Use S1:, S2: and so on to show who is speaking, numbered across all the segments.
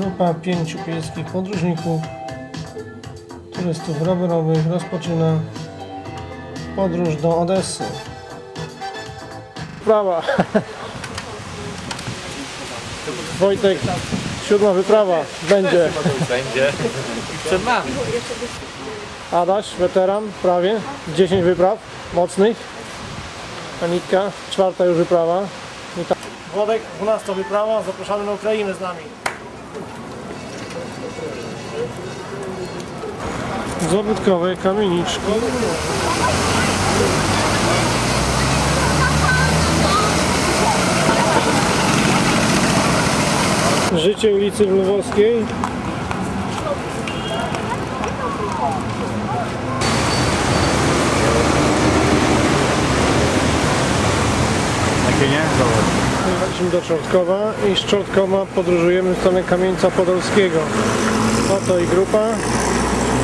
S1: Grupa pięciu pieckich podróżników, turystów rowerowych rozpoczyna podróż do Odessy. Prawa. Wojtek, siódma wyprawa będzie.
S2: Będzie. Przed nami.
S1: Adaś, weteran, prawie 10 wypraw mocnych. Anitka, czwarta już wyprawa. Włodek, 12 wyprawa, zapraszamy na Ukrainę z nami. Zabytkowe kamieniczki. Życie ulicy Lwowskiej.
S2: Takie nie?
S1: Jechaliśmy do Czortkowa i z Czortkowa podróżujemy w stronę Kamieńca Podolskiego. Oto i grupa.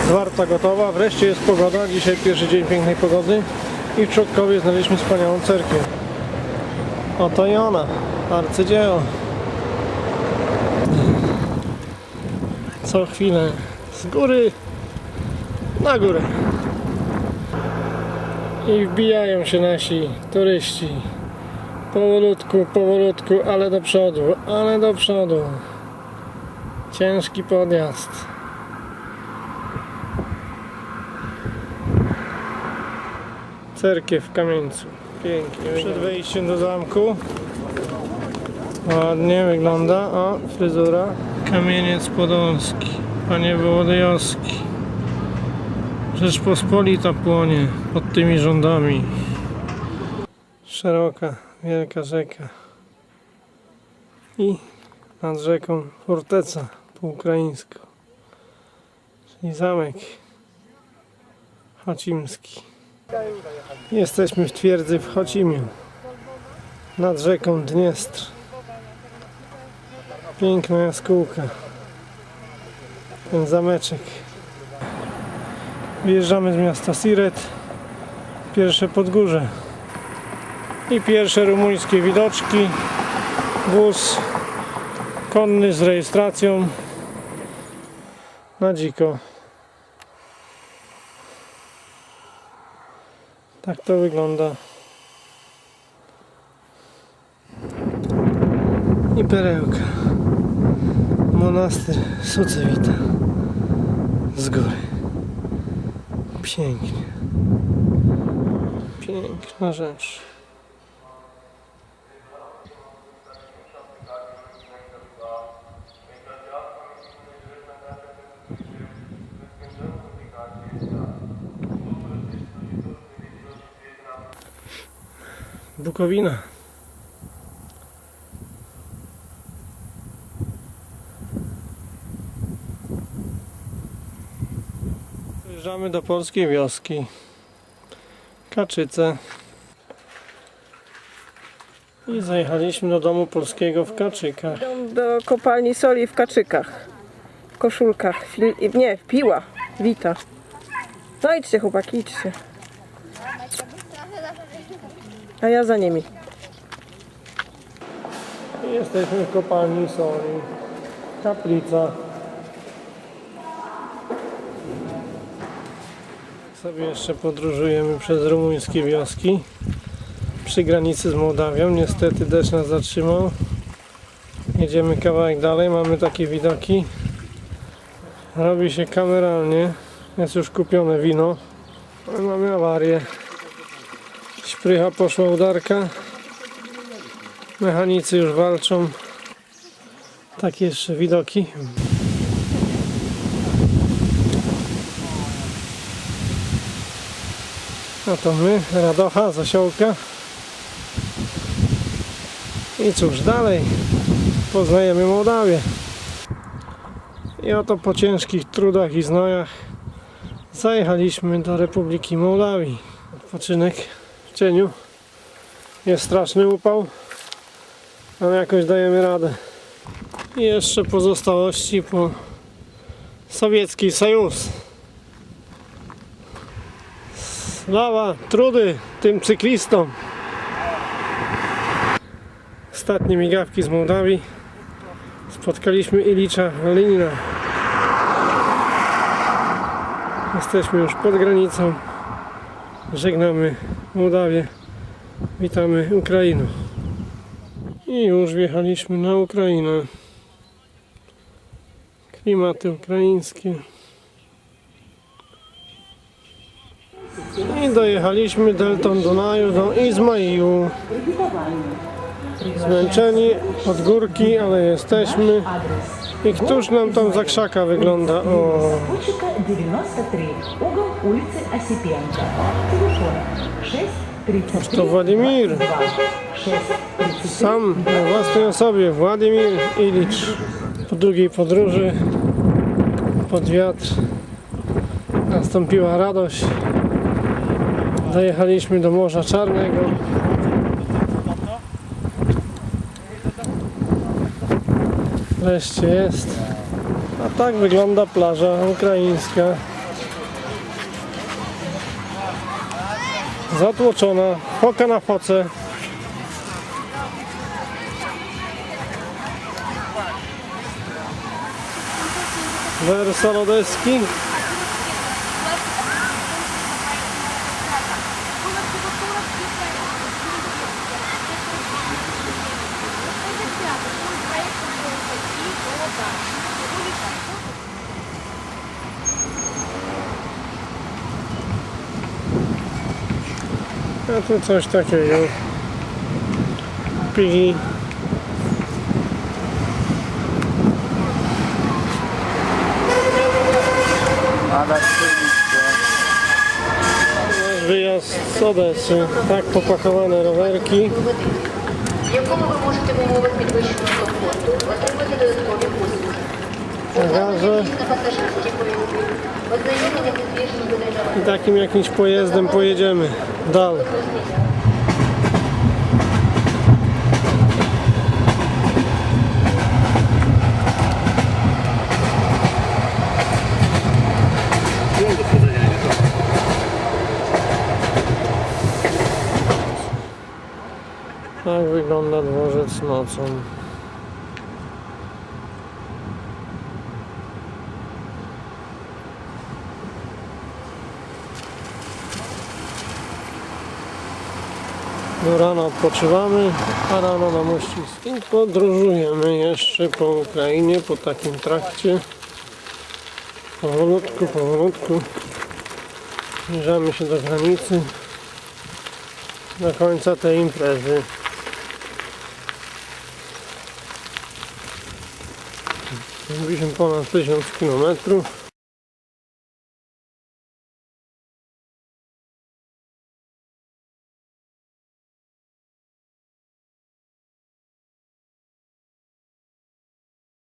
S1: Zwarta gotowa. Wreszcie jest pogoda. Dzisiaj pierwszy dzień pięknej pogody. I w Czortkowie znaleźliśmy wspaniałą cerkiew. Oto i ona. Arcydzieło. Co chwilę z góry na górę. I wbijają się nasi turyści. Powolutku, powolutku, ale do przodu, ale do przodu. Ciężki podjazd. Cerkiew w Kamieńcu. Pięknie. Przed wejściem do zamku. Ładnie wygląda. O, fryzura. Kamieniec Podolski. Panie Wołodyjowski. Rzeczpospolita płonie pod tymi rządami. Szeroka, wielka rzeka. I nad rzeką forteca po ukraińsku. Czyli zamek chocimski. Jesteśmy w twierdzy w Chocimiu. Nad rzeką Dniestr. Piękna jaskółka. Ten zameczek. Wyjeżdżamy z miasta Siret. Pierwsze podgórze i pierwsze rumuńskie widoczki. Wóz konny z rejestracją na dziko. Tak to wygląda. I perełka. Monastyr Sucewita. Z góry. Pięknie. Piękna rzecz. Bukowina. Wyjeżdżamy do polskiej wioski. Kaczyce. I zajechaliśmy do domu polskiego w Kaczykach.
S3: Do kopalni soli w kaczykach. W koszulkach. Fil... Nie, piła. Wita. No idźcie chłopaki, idźcie. A ja za nimi.
S1: Jesteśmy w kopalni soli. Kaplica. Sobie jeszcze podróżujemy przez rumuńskie wioski. Przy granicy z Mołdawią. Niestety deszcz nas zatrzymał. Jedziemy kawałek dalej. Mamy takie widoki. Robi się kameralnie. Jest już kupione wino. Ale mamy awarię. Szprycha poszła udarka. Mechanicy już walczą. Takie jeszcze widoki. A to my, Radocha, Zasiołka. I cóż, dalej poznajemy Mołdawię. I oto po ciężkich trudach i znojach zajechaliśmy do Republiki Mołdawii. Odpoczynek cieniu. Jest straszny upał ale jakoś dajemy radę. I jeszcze pozostałości po sowiecki Sojus. Slawa, trudy tym cyklistom. Ostatnie migawki z Mołdawii. Spotkaliśmy Ilicza Lenina. Jesteśmy już pod granicą. Żegnamy Mołdawię. Witamy Ukrainę. I już wjechaliśmy na Ukrainę. Klimaty ukraińskie. I dojechaliśmy deltą Dunaju do Izmailu. Zmęczeni od górki, ale jesteśmy. I któż nam tam za krzaka wygląda? O.
S4: Aż
S1: to Władimir. Sam na własnej osobie, Władimir Ilicz. Po długiej podróży, pod wiatr, nastąpiła radość. Dojechaliśmy do Morza Czarnego. Wreszcie jest. A tak wygląda plaża ukraińska. Zatłoczona, foka na foce. Wersalodecki. A tu coś takiego. Pigi. Wyjazd z Odessy. Tak popakowane rowerki.
S5: в якому ви можете в умовах підвищеного комфорту отримати додаткові послуги.
S1: Bagaże.
S5: На пасажирській
S1: i takim jakimś pojezdem pojedziemy dalej. Tak wygląda dworzec nocą. Do rana odpoczywamy, a rano na mościsk. I podróżujemy jeszcze po Ukrainie, po takim trakcie. Powolutku, powolutku. Zbliżamy się do granicy. Do końca tej imprezy. Zrobiliśmy ponad 1000 kilometrów.